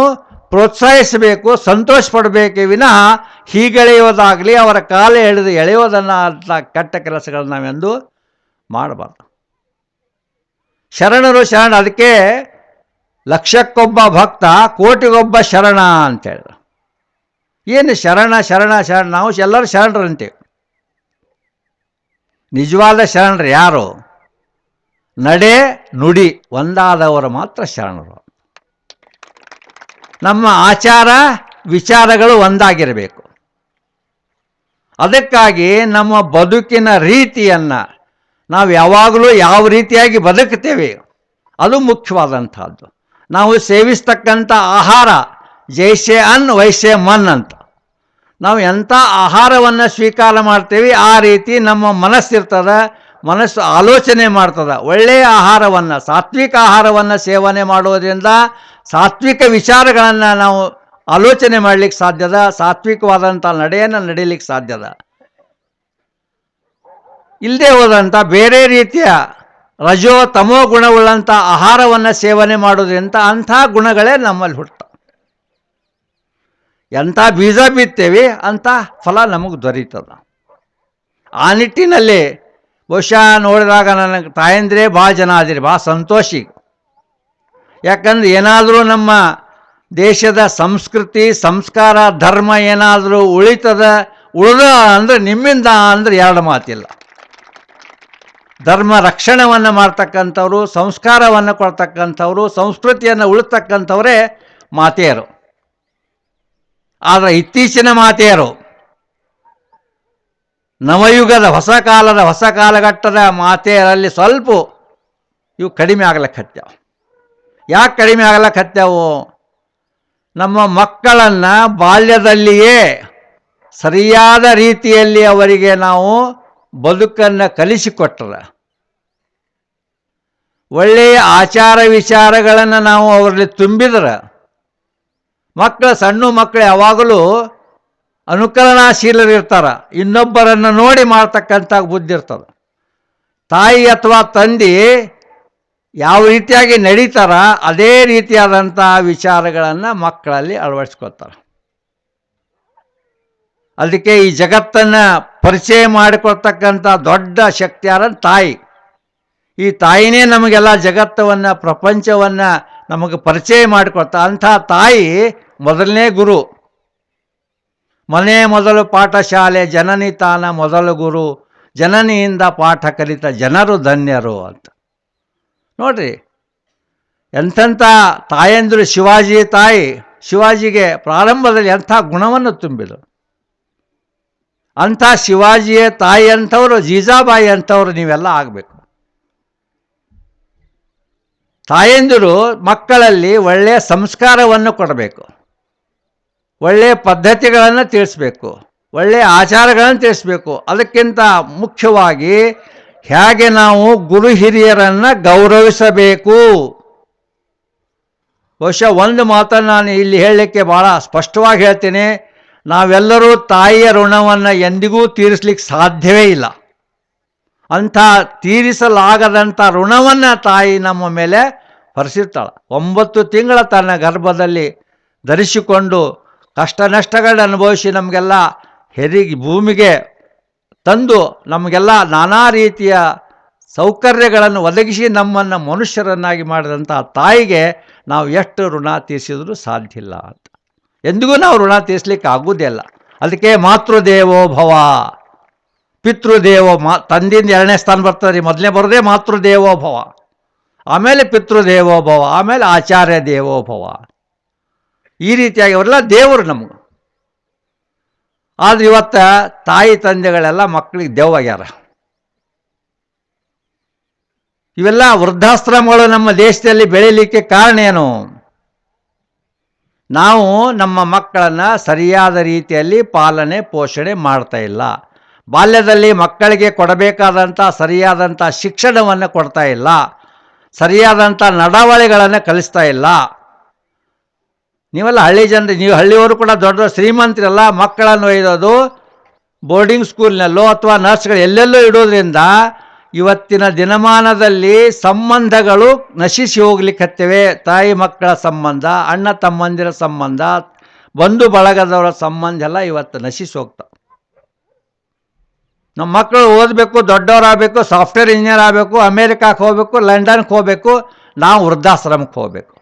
ಪ್ರೋತ್ಸಾಹಿಸಬೇಕು ಸಂತೋಷ ಪಡಬೇಕೇ ವಿನಃ ಹೀಗೆಳೆಯೋದಾಗಲಿ ಅವರ ಕಾಲ ಎಳೆದು ಎಳೆಯೋದನ್ನು ಅಂತ ಕೆಟ್ಟ ಕೆಲಸಗಳನ್ನು ನಾವೆಂದು ಮಾಡಬಾರ್ದು. ಶರಣರು ಶರಣ, ಅದಕ್ಕೆ ಲಕ್ಷಕ್ಕೊಬ್ಬ ಭಕ್ತ, ಕೋಟಿಗೊಬ್ಬ ಶರಣ ಅಂತ ಹೇಳಿದ್ರು. ಏನು ಶರಣ ಶರಣ ಶರಣ? ನಾವು ಎಲ್ಲರೂ ಶರಣರಂತೇವೆ. ನಿಜವಾದ ಶರಣರು ಯಾರು? ನಡೆ ನುಡಿ, ಒಂದಾದವರು ಮಾತ್ರ ಶರಣರು. ನಮ್ಮ ಆಚಾರ ವಿಚಾರಗಳು ಒಂದಾಗಿರಬೇಕು. ಅದಕ್ಕಾಗಿ ನಮ್ಮ ಬದುಕಿನ ರೀತಿಯನ್ನು ನಾವು ಯಾವಾಗಲೂ ಯಾವ ರೀತಿಯಾಗಿ ಬದುಕ್ತೇವೆ ಅದು ಮುಖ್ಯವಾದಂಥದ್ದು. ನಾವು ಸೇವಿಸ್ತಕ್ಕಂಥ ಆಹಾರ ಜೈಸೆ ಅನ್ ವೈಸೆ ಮನ್ ಅಂತ. ನಾವು ಎಂಥ ಆಹಾರವನ್ನು ಸ್ವೀಕಾರ ಮಾಡ್ತೇವೆ ಆ ರೀತಿ ನಮ್ಮ ಮನಸ್ಸಿರ್ತದೆ, ಮನಸ್ಸು ಆಲೋಚನೆ ಮಾಡ್ತದೆ. ಒಳ್ಳೆಯ ಆಹಾರವನ್ನು, ಸಾತ್ವಿಕ ಆಹಾರವನ್ನು ಸೇವನೆ ಮಾಡೋದ್ರಿಂದ ಸಾತ್ವಿಕ ವಿಚಾರಗಳನ್ನು ನಾವು ಆಲೋಚನೆ ಮಾಡಲಿಕ್ಕೆ ಸಾಧ್ಯದ ಸಾತ್ವಿಕವಾದಂಥ ನಡೆಯನ್ನು ನಡೀಲಿಕ್ಕೆ ಸಾಧ್ಯದ ಇಲ್ಲದೆ ಹೋದಂಥ ಬೇರೆ ರೀತಿಯ ರಜೋ ತಮೋ ಗುಣವುಳ್ಳಂಥ ಆಹಾರವನ್ನು ಸೇವನೆ ಮಾಡೋದ್ರಿಂದ ಅಂಥ ಗುಣಗಳೇ ನಮ್ಮಲ್ಲಿ ಹುಟ್ಟುತ್ತವೆ ಎಂಥ ಬೀಜ ಬಿತ್ತೇವೆ ಅಂಥ ಫಲ ನಮಗೆ ದೊರೀತದ. ಆ ನಿಟ್ಟಿನಲ್ಲಿ ಬಹುಶಃ ನೋಡಿದಾಗ ನನಗೆ ತಾಯಂದ್ರೆ ಭಾಳ ಜನ ಆದಿರಿ, ಭಾಳ ಸಂತೋಷಿ. ಯಾಕಂದ್ರೆ ಏನಾದರೂ ನಮ್ಮ ದೇಶದ ಸಂಸ್ಕೃತಿ, ಸಂಸ್ಕಾರ, ಧರ್ಮ ಏನಾದರೂ ಉಳಿತದ, ಉಳಿದ ಅಂದರೆ ನಿಮ್ಮಿಂದ ಅಂದರೆ ಎರಡು ಮಾತಿಲ್ಲ. ಧರ್ಮ ರಕ್ಷಣವನ್ನು ಮಾಡ್ತಕ್ಕಂಥವ್ರು, ಸಂಸ್ಕಾರವನ್ನು ಕೊಡ್ತಕ್ಕಂಥವ್ರು, ಸಂಸ್ಕೃತಿಯನ್ನು ಉಳಿತಕ್ಕಂಥವರೇ ಮಾತೆಯರು. ಆದರೆ ಇತ್ತೀಚಿನ ಮಾತೆಯರು, ನವಯುಗದ ಹೊಸ ಕಾಲದ ಹೊಸ ಕಾಲಘಟ್ಟದ ಮಾತೆಯರಲ್ಲಿ ಸ್ವಲ್ಪ ಇವು ಕಡಿಮೆ ಆಗ್ಲಕ್ಕತ್ಯಾವ ಯಾಕೆ ಕಡಿಮೆ ಕತ್ತೆವು ನಮ್ಮ ಮಕ್ಕಳನ್ನು ಬಾಲ್ಯದಲ್ಲಿಯೇ ಸರಿಯಾದ ರೀತಿಯಲ್ಲಿ ಅವರಿಗೆ ನಾವು ಬದುಕನ್ನು ಕಲಿಸಿಕೊಟ್ಟರೆ ಒಳ್ಳೆಯ ಆಚಾರ ವಿಚಾರಗಳನ್ನು ನಾವು ಅವರಲ್ಲಿ ತುಂಬಿದ್ರೆ. ಮಕ್ಕಳ ಸಣ್ಣ ಮಕ್ಕಳು ಯಾವಾಗಲೂ ಅನುಕರಣಾಶೀಲರಿರ್ತಾರೆ ಇನ್ನೊಬ್ಬರನ್ನು ನೋಡಿ ಮಾಡ್ತಕ್ಕಂಥ ಬುದ್ಧಿ ಇರ್ತದೆ. ತಾಯಿ ಅಥವಾ ತಂದೆ ಯಾವ ರೀತಿಯಾಗಿ ನಡೀತಾರ ಅದೇ ರೀತಿಯಾದಂಥ ವಿಚಾರಗಳನ್ನು ಮಕ್ಕಳಲ್ಲಿ ಅಳವಡಿಸ್ಕೊತಾರೆ. ಅದಕ್ಕೆ ಈ ಜಗತ್ತನ್ನು ಪರಿಚಯ ಮಾಡಿಕೊಳ್ತಕ್ಕಂಥ ದೊಡ್ಡ ಶಕ್ತಿಯಾರ ತಾಯಿ. ಈ ತಾಯಿನೇ ನಮಗೆಲ್ಲ ಜಗತ್ತವನ್ನು, ಪ್ರಪಂಚವನ್ನು ನಮಗೆ ಪರಿಚಯ ಮಾಡಿಕೊಡ್ತಾ, ಅಂಥ ತಾಯಿ ಮೊದಲನೇ ಗುರು. ಮನೆ ಮೊದಲು ಪಾಠಶಾಲೆ, ಜನನಿ ತಾನ ಮೊದಲು ಗುರು. ಜನನಿಯಿಂದ ಪಾಠ ಕಲಿತ ಜನರು ಧನ್ಯರು ಅಂತ. ನೋಡ್ರಿ. ಎಂಥೆಂಥ ತಾಯಂದಿರು ಶಿವಾಜಿ ತಾಯಿ ಶಿವಾಜಿಗೆ ಪ್ರಾರಂಭದಲ್ಲಿ ಎಂಥ ಗುಣವನ್ನು ತುಂಬಿದರು. ಅಂಥ ಶಿವಾಜಿಯ ತಾಯಿ ಅಂಥವರು, ಜೀಜಾಬಾಯಿ ಅಂಥವ್ರು ನೀವೆಲ್ಲ ಆಗಬೇಕು. ತಾಯಂದಿರು ಮಕ್ಕಳಲ್ಲಿ ಒಳ್ಳೆಯ ಸಂಸ್ಕಾರವನ್ನು ಕೊಡಬೇಕು. ಒಳ್ಳೆಯ ಪದ್ಧತಿಗಳನ್ನು ತಿಳಿಸ್ಬೇಕು. ಒಳ್ಳೆಯ ಆಚಾರಗಳನ್ನು ತಿಳಿಸ್ಬೇಕು. ಅದಕ್ಕಿಂತ ಮುಖ್ಯವಾಗಿ ಹೇಗೆ ನಾವು ಗುರು ಹಿರಿಯರನ್ನು ಗೌರವಿಸಬೇಕು? ಬಹುಶಃ ಒಂದು ಮಾತನ್ನು ನಾನು ಇಲ್ಲಿ ಹೇಳಲಿಕ್ಕೆ ಭಾಳ ಸ್ಪಷ್ಟವಾಗಿ ಹೇಳ್ತೀನಿ. ನಾವೆಲ್ಲರೂ ತಾಯಿಯ ಋಣವನ್ನು ಎಂದಿಗೂ ತೀರಿಸ್ಲಿಕ್ಕೆ ಸಾಧ್ಯವೇ ಇಲ್ಲ. ಅಂಥ ತೀರಿಸಲಾಗದಂಥ ಋಣವನ್ನು ತಾಯಿ ನಮ್ಮ ಮೇಲೆ ಹೊರಿಸಿರ್ತಾಳೆ. ಒಂಬತ್ತು ತಿಂಗಳ ತನ್ನ ಗರ್ಭದಲ್ಲಿ ಧರಿಸಿಕೊಂಡು ಕಷ್ಟ ನಷ್ಟಗಳನ್ನು ಅನುಭವಿಸಿ ನಮಗೆಲ್ಲ ಹೆರಿಗೆ ಭೂಮಿಗೆ ತಂದು ನಮಗೆಲ್ಲ ನಾನಾ ರೀತಿಯ ಸೌಕರ್ಯಗಳನ್ನು ಒದಗಿಸಿ ನಮ್ಮನ್ನು ಮನುಷ್ಯರನ್ನಾಗಿ ಮಾಡಿದಂಥ ತಾಯಿಗೆ ನಾವು ಎಷ್ಟು ಋಣ ತೀರಿಸಿದ್ರೂ ಸಾಧ್ಯ ಇಲ್ಲ ಅಂತ. ಎಂದಿಗೂ ನಾವು ಋಣ ತೀರಿಸ್ಲಿಕ್ಕೆ ಆಗುವುದಿಲ್ಲ ಅದಕ್ಕೆ ಮಾತೃದೇವೋ ಭವ. ಪಿತೃದೇವೋ ಮಾ, ತಂದಿಂದ ಎರಡನೇ ಸ್ಥಾನ ಬರ್ತದೆ ರೀ, ಮೊದಲನೇ ಬರೋದೇ ಮಾತೃದೇವೋ ಭವ. ಆಮೇಲೆ ಪಿತೃದೇವೋ ಭವ, ಆಮೇಲೆ ಆಚಾರ್ಯ ದೇವೋ ಭವ. ಈ ರೀತಿಯಾಗಿ ಅವರೆಲ್ಲ ದೇವರು ನಮಗೆ. ಆದ್ರೆ ಇವತ್ತ ತಾಯಿ ತಂದೆಗಳೆಲ್ಲ ಮಕ್ಕಳಿಗೆ ದೆವ್ವಾಗ್ಯಾರ. ಇವೆಲ್ಲ ವೃದ್ಧಾಶ್ರಮಗಳು ನಮ್ಮ ದೇಶದಲ್ಲಿ ಬೆಳೀಲಿಕ್ಕೆ ಕಾರಣ ಏನು? ನಾವು ನಮ್ಮ ಮಕ್ಕಳನ್ನು ಸರಿಯಾದ ರೀತಿಯಲ್ಲಿ ಪಾಲನೆ, ಪೋಷಣೆ ಮಾಡ್ತಾ ಇಲ್ಲ. ಬಾಲ್ಯದಲ್ಲಿ ಮಕ್ಕಳಿಗೆ ಕೊಡಬೇಕಾದಂಥ ಸರಿಯಾದಂಥ ಶಿಕ್ಷಣವನ್ನು ಕೊಡ್ತಾ ಇಲ್ಲ. ಸರಿಯಾದಂಥ ನಡವಳಿಗಳನ್ನು ಕಲಿಸ್ತಾ ಇಲ್ಲ. ನೀವೆಲ್ಲ ಹಳ್ಳಿ ಜನರು, ನೀವು ಹಳ್ಳಿಯವರು ಕೂಡ ದೊಡ್ಡ ದೊಡ್ಡ ಶ್ರೀಮಂತರೆಲ್ಲ ಮಕ್ಕಳನ್ನು ಒಯ್ದೋದು, ಬೋರ್ಡಿಂಗ್ ಸ್ಕೂಲ್ನಲ್ಲೋ ಅಥವಾ ನರ್ಸ್ಗಳು ಎಲ್ಲೆಲ್ಲೋ ಇಡೋದ್ರಿಂದ ಇವತ್ತಿನ ದಿನಮಾನದಲ್ಲಿ ಸಂಬಂಧಗಳು ನಶಿಸಿ ಹೋಗ್ಲಿಕ್ಕತ್ತಿವೆ ತಾಯಿ ಮಕ್ಕಳ ಸಂಬಂಧ, ಅಣ್ಣ ತಮ್ಮಂದಿರ ಸಂಬಂಧ, ಬಂಧು ಬಳಗದವರ ಸಂಬಂಧ ಎಲ್ಲ ಇವತ್ತು ನಶಿಸಿ ಹೋಗ್ತಾವೆ ನಮ್ಮ ಮಕ್ಕಳು ಓದಬೇಕು, ದೊಡ್ಡವರಾಗಬೇಕು, ಸಾಫ್ಟ್ವೇರ್ ಇಂಜಿನಿಯರ್ ಆಗಬೇಕು ಅಮೇರಿಕಾಕ್ಕೆ ಹೋಗಬೇಕು ಲಂಡನ್ಗೆ ಹೋಗಬೇಕು, ನಾವು ವೃದ್ಧಾಶ್ರಮಕ್ಕೆ ಹೋಗಬೇಕು.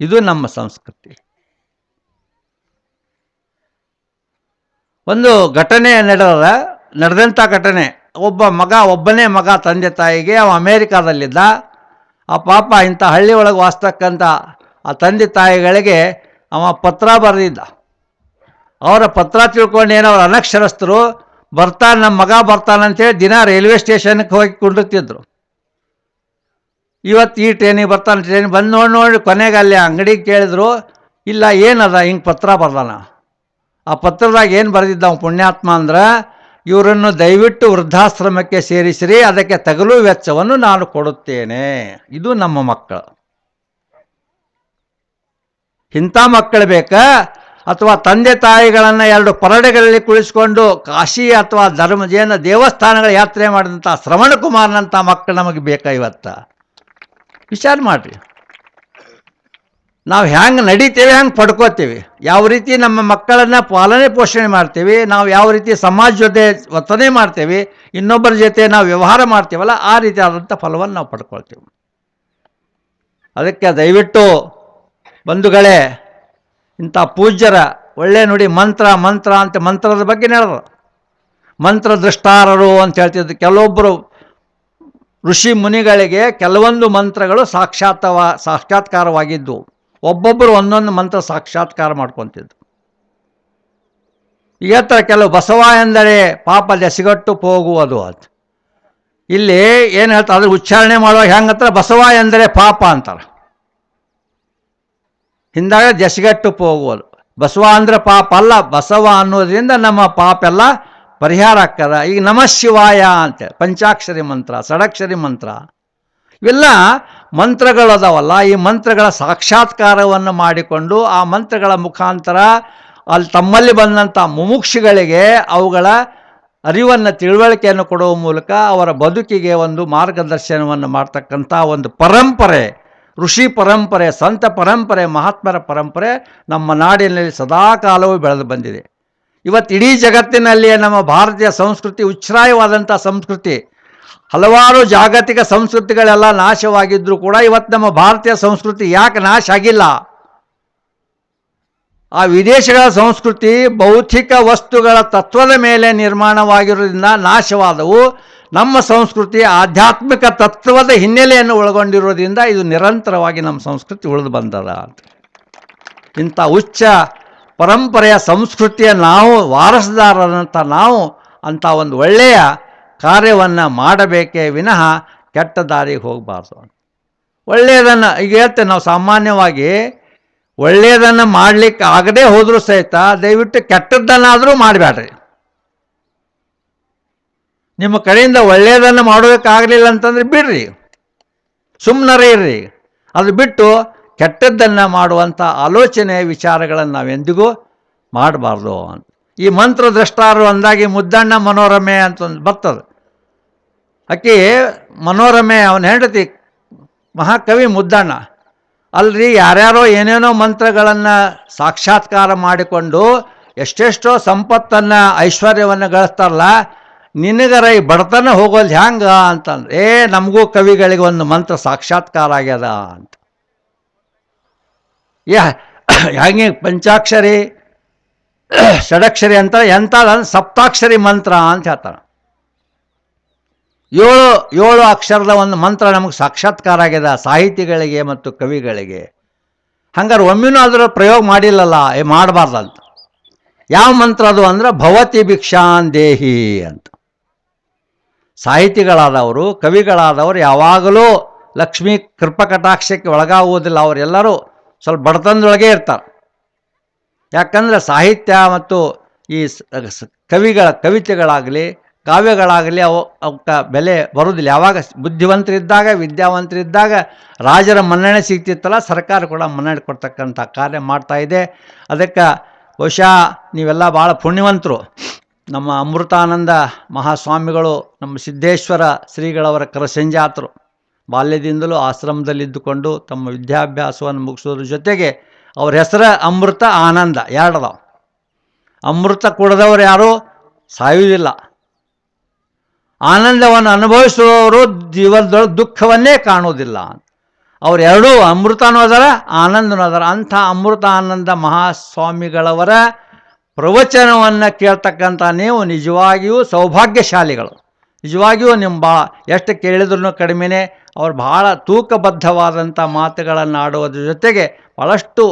ಇದು ನಮ್ಮ ಸಂಸ್ಕೃತಿ. ಒಂದು ಘಟನೆ ನಡೆದ ನಡೆದಂಥ ಘಟನೆ, ಒಬ್ಬ ಮಗ, ಒಬ್ಬನೇ ಮಗ ತಂದೆ ತಾಯಿಗೆ, ಅವ ಅಮೇರಿಕಾದಲ್ಲಿದ್ದ, ಆ ಪಾಪ ಇಂಥ ಹಳ್ಳಿ ಒಳಗೆ ವಾಸ್ತಕ್ಕಂಥ ಆ ತಂದೆ ತಾಯಿಗಳಿಗೆ ಅವ ಪತ್ರ ಬರೆದಿದ್ದ. ಅವರ ಪತ್ರ ತಿಳ್ಕೊಂಡು ಏನೋ ಅವ್ರು ಅನಕ್ಷರಸ್ಥರು ಬರ್ತಾನೆ, ನಮ್ಮ ಮಗ ಬರ್ತಾನಂತೇಳಿ ದಿನ ರೈಲ್ವೆ ಸ್ಟೇಷನ್ಗೆ ಹೋಗಿ ಕುಂಡುತ್ತಿದ್ರು. ಇವತ್ತು ಈ ಟ್ರೈನಿಗೆ ಬರ್ತಾನೆ ಟ್ರೈನ್ ಬಂದು ನೋಡಿ ನೋಡಿ ಕೊನೆಗೆ ಅಲ್ಲಿ ಅಂಗಡಿಗೆ ಕೇಳಿದ್ರು, ಇಲ್ಲ ಏನದ ಹಿಂಗೆ ಪತ್ರ ಬರ್ದಾನ? ಆ ಪತ್ರದಾಗ ಏನು ಬರೆದಿದ್ದ ಪುಣ್ಯಾತ್ಮ ಅಂದ್ರೆ, ಇವರನ್ನು ದಯವಿಟ್ಟು ವೃದ್ಧಾಶ್ರಮಕ್ಕೆ ಸೇರಿಸಿರಿ, ಅದಕ್ಕೆ ತಗಲು ವೆಚ್ಚವನ್ನು ನಾನು ಕೊಡುತ್ತೇನೆ. ಇದು ನಮ್ಮ ಮಕ್ಕಳು. ಇಂಥ ಮಕ್ಕಳು ಬೇಕಾ? ಅಥವಾ ತಂದೆ ತಾಯಿಗಳನ್ನು ಎರಡು ಪರಡೆಗಳಲ್ಲಿ ಕುಳಿಸ್ಕೊಂಡು ಕಾಶಿ ಅಥವಾ ಧರ್ಮಜೇನ ದೇವಸ್ಥಾನಗಳ ಯಾತ್ರೆ ಮಾಡಿದಂಥ ಶ್ರವಣ ಕುಮಾರನಂಥ ಮಕ್ಕಳು ನಮಗೆ ಬೇಕಾ ಇವತ್ತ? ವಿಚಾರ ಮಾಡಿರಿ. ನಾವು ಹ್ಯಾಂಗೆ ನಡೀತೇವೆ ಹ್ಯಾಂಗೆ ಪಡ್ಕೋತೀವಿ, ಯಾವ ರೀತಿ ನಮ್ಮ ಮಕ್ಕಳನ್ನು ಪಾಲನೆ ಪೋಷಣೆ ಮಾಡ್ತೀವಿ, ನಾವು ಯಾವ ರೀತಿ ಸಮಾಜ ಜೊತೆ ವರ್ತನೆ ಮಾಡ್ತೇವೆ, ಇನ್ನೊಬ್ಬರ ಜೊತೆ ನಾವು ವ್ಯವಹಾರ ಮಾಡ್ತೇವಲ್ಲ, ಆ ರೀತಿ ಆದಂಥ ಫಲವನ್ನು ನಾವು ಪಡ್ಕೊಳ್ತೀವಿ. ಅದಕ್ಕೆ ದಯವಿಟ್ಟು ಬಂಧುಗಳೇ, ಇಂಥ ಪೂಜ್ಯರ ಒಳ್ಳೆ ನುಡಿ ಮಂತ್ರ ಮಂತ್ರ ಅಂತ ಮಂತ್ರದ ಬಗ್ಗೆ ಹೇಳಿದ್ರು ಮಂತ್ರ ದೃಷ್ಟಾರರು ಅಂತ ಹೇಳ್ತಿದ್ರು ಕೆಲವೊಬ್ಬರು ಋಷಿ ಮುನಿಗಳಿಗೆ ಕೆಲವೊಂದು ಮಂತ್ರಗಳು ಸಾಕ್ಷಾತ್ವ, ಸಾಕ್ಷಾತ್ಕಾರವಾಗಿದ್ದು, ಒಬ್ಬೊಬ್ಬರು ಒಂದೊಂದು ಮಂತ್ರ ಸಾಕ್ಷಾತ್ಕಾರ ಮಾಡ್ಕೊತಿದ್ರು. ಹತ್ರ ಕೆಲವು ಬಸವ ಎಂದರೆ ಪಾಪ ದೆಸಗಟ್ಟು ಹೋಗುವುದು ಅಂತ. ಇಲ್ಲಿ ಏನು ಹೇಳ್ತಾರೆ, ಅದ್ರ ಉಚ್ಚಾರಣೆ ಮಾಡುವಾಗ ಹೆಂಗತ್ರ, ಬಸವ ಎಂದರೆ ಪಾಪ ಅಂತಾರೆ. ಹಿಂದಾಗ ದೆಸಗಟ್ಟು ಹೋಗುವುದು ಬಸವ ಅಂದರೆ ಪಾಪ ಅಲ್ಲ, ಬಸವ ಅನ್ನೋದ್ರಿಂದ ನಮ್ಮ ಪಾಪ ಎಲ್ಲ ಪರಿಹಾರ ಆಗ್ತದ ಈಗ ನಮಃ ಶಿವಾಯ ಅಂತ, ಪಂಚಾಕ್ಷರಿ ಮಂತ್ರ, ಷಡಕ್ಷರಿ ಮಂತ್ರ, ಇವೆಲ್ಲ ಮಂತ್ರಗಳದಾವಲ್ಲ. ಈ ಮಂತ್ರಗಳ ಸಾಕ್ಷಾತ್ಕಾರವನ್ನು ಮಾಡಿಕೊಂಡು ಆ ಮಂತ್ರಗಳ ಮುಖಾಂತರ ಅಲ್ಲಿ ತಮ್ಮಲ್ಲಿ ಬಂದಂಥ ಮುಮುಕ್ಷಿಗಳಿಗೆ ಅವುಗಳ ಅರಿವನ್ನು, ತಿಳುವಳಿಕೆಯನ್ನು ಕೊಡುವ ಮೂಲಕ ಅವರ ಬದುಕಿಗೆ ಒಂದು ಮಾರ್ಗದರ್ಶನವನ್ನು ಮಾಡ್ತಕ್ಕಂಥ ಒಂದು ಪರಂಪರೆ, ಋಷಿ ಪರಂಪರೆ, ಸಂತ ಪರಂಪರೆ, ಮಹಾತ್ಮರ ಪರಂಪರೆ ನಮ್ಮ ನಾಡಿನಲ್ಲಿ ಸದಾಕಾಲವೂ ಬೆಳೆದು ಬಂದಿದೆ. ಇವತ್ತು ಇಡೀ ಜಗತ್ತಿನಲ್ಲಿಯೇ ನಮ್ಮ ಭಾರತೀಯ ಸಂಸ್ಕೃತಿ ಉಚ್ಛ್ರಾಯವಾದಂಥ ಸಂಸ್ಕೃತಿ. ಹಲವಾರು ಜಾಗತಿಕ ಸಂಸ್ಕೃತಿಗಳೆಲ್ಲ ನಾಶವಾಗಿದ್ದರೂ ಕೂಡ ಇವತ್ತು ನಮ್ಮ ಭಾರತೀಯ ಸಂಸ್ಕೃತಿ ಯಾಕೆ ನಾಶ ಆಗಿಲ್ಲ? ಆ ವಿದೇಶಗಳ ಸಂಸ್ಕೃತಿ ಭೌತಿಕ ವಸ್ತುಗಳ ತತ್ವದ ಮೇಲೆ ನಿರ್ಮಾಣವಾಗಿರೋದ್ರಿಂದ ನಾಶವಾದವು. ನಮ್ಮ ಸಂಸ್ಕೃತಿ ಆಧ್ಯಾತ್ಮಿಕ ತತ್ವದ ಹಿನ್ನೆಲೆಯನ್ನು ಒಳಗೊಂಡಿರೋದ್ರಿಂದ ಇದು ನಿರಂತರವಾಗಿ ನಮ್ಮ ಸಂಸ್ಕೃತಿ ಉಳಿದು ಬಂದದ ಅಂತ. ಇಂಥ ಉಚ್ಚ ಪರಂಪರೆಯ ಸಂಸ್ಕೃತಿಯ ನಾವು ವಾರಸುದಾರರಂಥ ನಾವು ಅಂಥ ಒಂದು ಒಳ್ಳೆಯ ಕಾರ್ಯವನ್ನು ಮಾಡಬೇಕೇ ವಿನಃ ಕೆಟ್ಟ ದಾರಿಗೆ ಹೋಗಬಾರ್ದು ಒಳ್ಳೆಯದನ್ನು, ಈಗ ಹೇಳ್ತೇವೆ ನಾವು ಸಾಮಾನ್ಯವಾಗಿ ಒಳ್ಳೆಯದನ್ನು ಮಾಡಲಿಕ್ಕೆ ಆಗದೆ ಹೋದರೂ ಸಹಿತ ದಯವಿಟ್ಟು ಕೆಟ್ಟದ್ದನ್ನಾದರೂ ಮಾಡಬೇಡ್ರಿ ನಿಮ್ಮ ಕಡೆಯಿಂದ ಒಳ್ಳೆಯದನ್ನು ಮಾಡೋದಕ್ಕಾಗಲಿಲ್ಲ ಅಂತಂದ್ರೆ ಬಿಡ್ರಿ. ಸುಮ್ಮನರೇ ಇರ್ರಿ. ಅದು ಬಿಟ್ಟು ಕೆಟ್ಟದ್ದನ್ನು ಮಾಡುವಂಥ ಆಲೋಚನೆ ವಿಚಾರಗಳನ್ನು ನಾವೆಂದಿಗೂ ಮಾಡಬಾರ್ದು ಅಂತ. ಈ ಮಂತ್ರ ದೃಷ್ಟಾರು ಅಂದಾಗಿ ಮುದ್ದಣ್ಣ ಮನೋರಮೆ ಅಂತ ಒಂದು ಬರ್ತದೆ. ಅಕ್ಕಿ ಮನೋರಮೆ, ಅವನ ಹೆಂಡತಿ ಮಹಾಕವಿ ಮುದ್ದಣ್ಣ, ಅಲ್ರಿ ಯಾರ್ಯಾರೋ ಏನೇನೋ ಮಂತ್ರಗಳನ್ನು ಸಾಕ್ಷಾತ್ಕಾರ ಮಾಡಿಕೊಂಡು ಎಷ್ಟೆಷ್ಟೋ ಸಂಪತ್ತನ್ನು, ಐಶ್ವರ್ಯವನ್ನು ಗಳಿಸ್ತಾರಲ್ಲ, ನಿನಗರ ಈ ಬಡತನ ಹೋಗೋದು ಹ್ಯಾಂಗ ಅಂತಂದ್ರೆ, ಏ ನಮಗೂ ಕವಿಗಳಿಗೆ ಒಂದು ಮಂತ್ರ ಸಾಕ್ಷಾತ್ಕಾರ ಆಗ್ಯದ ಅಂತ. ಯಾ ಪಂಚಾಕ್ಷರಿ, ಷಡಕ್ಷರಿ ಅಂತ ಎಂಥ ಸಪ್ತಾಕ್ಷರಿ ಮಂತ್ರ ಅಂತ ಹೇಳ್ತಾರೆ. ಏಳು ಏಳು ಅಕ್ಷರದ ಒಂದು ಮಂತ್ರ ನಮಗೆ ಸಾಕ್ಷಾತ್ಕಾರ ಆಗಿದೆ, ಸಾಹಿತಿಗಳಿಗೆ ಮತ್ತು ಕವಿಗಳಿಗೆ. ಹಂಗಾರೆ ಒಮ್ಮೆನೂ ಅದರ ಪ್ರಯೋಗ ಮಾಡಿಲ್ಲಲ್ಲ, ಏ ಮಾಡಬಾರ್ದಂತ. ಯಾವ ಮಂತ್ರ ಅದು ಅಂದ್ರೆ, ಭವತಿ ಭಿಕ್ಷಾನ್ ದೇಹಿ ಅಂತ. ಸಾಹಿತಿಗಳಾದವರು, ಕವಿಗಳಾದವರು ಯಾವಾಗಲೂ ಲಕ್ಷ್ಮೀ ಕೃಪಕಟಾಕ್ಷಕ್ಕೆ ಒಳಗಾಗುವುದಿಲ್ಲ, ಅವರೆಲ್ಲರೂ ಸ್ವಲ್ಪ ಬಡತನದೊಳಗೆ ಇರ್ತಾರೆ. ಯಾಕಂದರೆ ಸಾಹಿತ್ಯ ಮತ್ತು ಈ ಕವಿಗಳ, ಕವಿತೆಗಳಾಗಲಿ, ಕಾವ್ಯಗಳಾಗಲಿ ಅವು, ಅವಕ್ಕೆ ಬೆಲೆ ಬರೋದಿಲ್ಲ. ಯಾವಾಗ ಬುದ್ಧಿವಂತರಿದ್ದಾಗ, ವಿದ್ಯಾವಂತರಿದ್ದಾಗ ರಾಜರ ಮನ್ನಣೆ ಸಿಗ್ತಿತ್ತಲ್ಲ, ಸರ್ಕಾರ ಕೂಡ ಮನ್ನಣೆ ಕೊಡ್ತಕ್ಕಂಥ ಕಾರ್ಯ ಮಾಡ್ತಾ ಇದೆ. ಅದಕ್ಕೆ ಬಹುಶಃ ನೀವೆಲ್ಲ ಭಾಳ ಪುಣ್ಯವಂತರು. ನಮ್ಮ ಅಮೃತಾನಂದ ಮಹಾಸ್ವಾಮಿಗಳು, ನಮ್ಮ ಸಿದ್ದೇಶ್ವರ ಶ್ರೀಗಳವರ ಕರಸಂಜಾತರು. ಬಾಲ್ಯದಿಂದಲೂ ಆಶ್ರಮದಲ್ಲಿದ್ದುಕೊಂಡು ತಮ್ಮ ವಿದ್ಯಾಭ್ಯಾಸವನ್ನು ಮುಗಿಸೋದ್ರ ಜೊತೆಗೆ ಅವ್ರ ಹೆಸರ ಅಮೃತ ಆನಂದ, ಎರಡದಾವ. ಅಮೃತ ಕುಡಿದವರು ಯಾರೂ ಸಾಯುವುದಿಲ್ಲ. ಆನಂದವನ್ನು ಅನುಭವಿಸುವವರು ಜೀವನದೊಳಗೆ ದುಃಖವನ್ನೇ ಕಾಣುವುದಿಲ್ಲ. ಅವರೆರಡೂ ಅಮೃತನೂ ಅದರ, ಆನಂದನೂ ಅದರ. ಅಂಥ ಅಮೃತ ಆನಂದ ಮಹಾಸ್ವಾಮಿಗಳವರ ಪ್ರವಚನವನ್ನು ಕೇಳ್ತಕ್ಕಂಥ ನೀವು ನಿಜವಾಗಿಯೂ ಸೌಭಾಗ್ಯಶಾಲಿಗಳು. ನಿಜವಾಗಿಯೂ ನಿಮ್ಮ ಭಾಳ ಎಷ್ಟು ಕೇಳಿದ್ರೂ ಕಡಿಮೆನೇ, ಅವ್ರು ಭಾಳ ತೂಕಬದ್ಧವಾದಂಥ ಮಾತುಗಳನ್ನು ಆಡುವುದ್ರ ಜೊತೆಗೆ ಭಾಳಷ್ಟು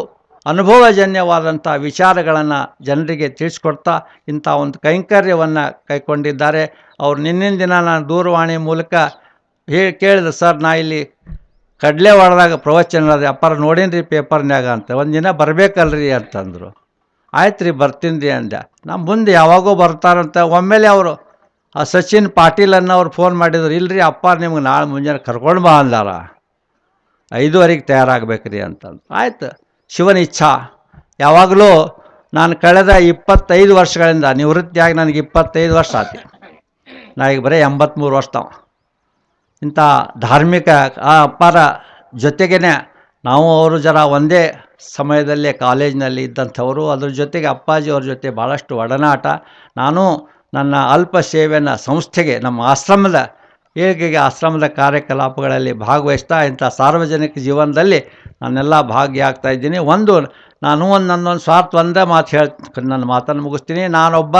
ಅನುಭವಜನ್ಯವಾದಂಥ ವಿಚಾರಗಳನ್ನು ಜನರಿಗೆ ತಿಳಿಸ್ಕೊಡ್ತಾ ಇಂಥ ಒಂದು ಕೈಂಕರ್ಯವನ್ನು ಕೈಕೊಂಡಿದ್ದಾರೆ ಅವ್ರು ನಿನ್ನಿನ ದಿನ ನಾನು ದೂರವಾಣಿ ಮೂಲಕ ಹೇ, ಕೇಳಿದೆ, ಸರ್, ನಾ ಇಲ್ಲಿ ಕಡಲೆ ಹೊಡೆದಾಗ ಪ್ರವಚನ ಅದ, ಅಪ್ಪಾರ ನೋಡೀನಿ ರೀ ಪೇಪರ್ನ್ಯಾಗ ಅಂತ. ಒಂದು ದಿನ ಬರಬೇಕಲ್ರಿ ಅಂತಂದರು. ಆಯ್ತು ರೀ ಬರ್ತೀನಿ ರೀ ಅಂದೆ ನಮ್ಮ ಮುಂದೆ ಯಾವಾಗೋ ಬರ್ತಾರಂತ. ಒಮ್ಮೆಲೆ ಅವರು ಆ ಸಚಿನ್ ಪಾಟೀಲ್ ಅನ್ನೋರು ಫೋನ್ ಮಾಡಿದ್ರು, ಇಲ್ರಿ ಅಪ್ಪ, ನಿಮ್ಗೆ ನಾಳೆ ಮುಂಜಾನೆ ಕರ್ಕೊಂಡು ಬಾ ಅಂದಾರ. ಐದುವರೆಗೆ ತಯಾರಾಗಬೇಕ್ರಿ ಅಂತಂದು ಆಯ್ತು, ಶಿವನ ಇಚ್ಛಾ. ಯಾವಾಗಲೂ ನಾನು ಕಳೆದ ಇಪ್ಪತ್ತೈದು ವರ್ಷಗಳಿಂದ, ನಿವೃತ್ತಿಯಾಗಿ ನನಗೆ ಇಪ್ಪತ್ತೈದು ವರ್ಷ ಆತಿ. ನಾ ಈಗ ಬರೀ ಎಂಬತ್ತ್ಮೂರು ವರ್ಷದವ ಇಂಥ ಧಾರ್ಮಿಕ, ಆ ಅಪ್ಪಾರ ಜೊತೆಗೇ ನಾವು ಅವರು ಜರ ಒಂದೇ ಸಮಯದಲ್ಲೇ ಕಾಲೇಜಿನಲ್ಲಿ ಇದ್ದಂಥವರು, ಅದ್ರ ಜೊತೆಗೆ ಅಪ್ಪಾಜಿ ಅವ್ರ ಜೊತೆ ಭಾಳಷ್ಟು ಒಡನಾಟ. ನಾನು ನನ್ನ ಅಲ್ಪ ಸೇವೆಯನ್ನು ಸಂಸ್ಥೆಗೆ, ನಮ್ಮ ಆಶ್ರಮದ ಏಳಿಗೆಗೆ ಆಶ್ರಮದ ಕಾರ್ಯಕಲಾಪಗಳಲ್ಲಿ ಭಾಗವಹಿಸ್ತಾ ಇಂಥ ಸಾರ್ವಜನಿಕ ಜೀವನದಲ್ಲಿ ನಾನೆಲ್ಲ ಭಾಗಿಯಾಗ್ತಾ ಇದ್ದೀನಿ. ಒಂದು, ನಾನು ಒಂದು ನನ್ನೊಂದು ಸ್ವಾರ್ಥ ಒಂದೇ ಮಾತು ಹೇಳ್, ನನ್ನ ಮಾತನ್ನು ಮುಗಿಸ್ತೀನಿ. ನಾನೊಬ್ಬ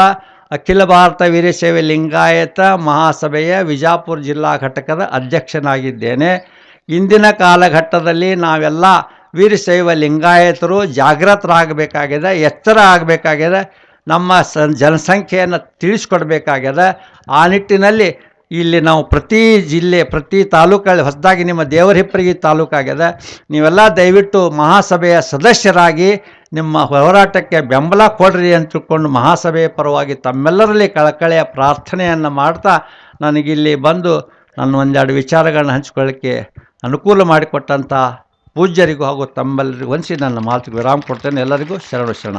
ಅಖಿಲ ಭಾರತ ವೀರಶೈವ ಲಿಂಗಾಯತ ಮಹಾಸಭೆಯ ವಿಜಾಪುರ ಜಿಲ್ಲಾ ಘಟಕದ ಅಧ್ಯಕ್ಷನಾಗಿದ್ದೇನೆ. ಇಂದಿನ ಕಾಲಘಟ್ಟದಲ್ಲಿ ನಾವೆಲ್ಲ ವೀರಶೈವ ಲಿಂಗಾಯತರು ಜಾಗೃತರಾಗಬೇಕಾಗಿದೆ ಎಚ್ಚರ ಆಗಬೇಕಾಗಿದೆ. ನಮ್ಮ ಸ, ಜನಸಂಖ್ಯೆಯನ್ನು ತಿಳಿಸ್ಕೊಡ್ಬೇಕಾಗ್ಯದ. ಆ ನಿಟ್ಟಿನಲ್ಲಿ ಇಲ್ಲಿ ನಾವು ಪ್ರತಿ ಜಿಲ್ಲೆ, ಪ್ರತಿ ತಾಲೂಕಲ್ಲಿ ಹೊಸದಾಗಿ ನಿಮ್ಮ ದೇವರಹಿಪ್ಪರಿಗೆ ತಾಲೂಕಾಗ್ಯದ. ನೀವೆಲ್ಲ ದಯವಿಟ್ಟು ಮಹಾಸಭೆಯ ಸದಸ್ಯರಾಗಿ ನಿಮ್ಮ ಹೋರಾಟಕ್ಕೆ ಬೆಂಬಲ ಕೊಡ್ರಿ ಅಂತ ತಿಳ್ಕೊಂಡು ಮಹಾಸಭೆಯ ಪರವಾಗಿ ತಮ್ಮೆಲ್ಲರಲ್ಲಿ ಕಳಕಳೆಯ ಪ್ರಾರ್ಥನೆಯನ್ನು ಮಾಡ್ತಾ ನನಗಿಲ್ಲಿ ಬಂದು ನನ್ನ ಒಂದೆರಡು ವಿಚಾರಗಳನ್ನ ಹಂಚ್ಕೊಳ್ಳಿಕ್ಕೆ ಅನುಕೂಲ ಮಾಡಿಕೊಟ್ಟಂಥ ಪೂಜ್ಯರಿಗೂ ಹಾಗೂ ತಮ್ಮೆಲ್ಲರಿಗೂ ಹೊಂದಿಸಿ ನನ್ನ ಮಾತಿಗೆ ವಿರಾಮ ಕೊಡ್ತೇನೆ. ಎಲ್ಲರಿಗೂ ಶರಣ ಶರಣ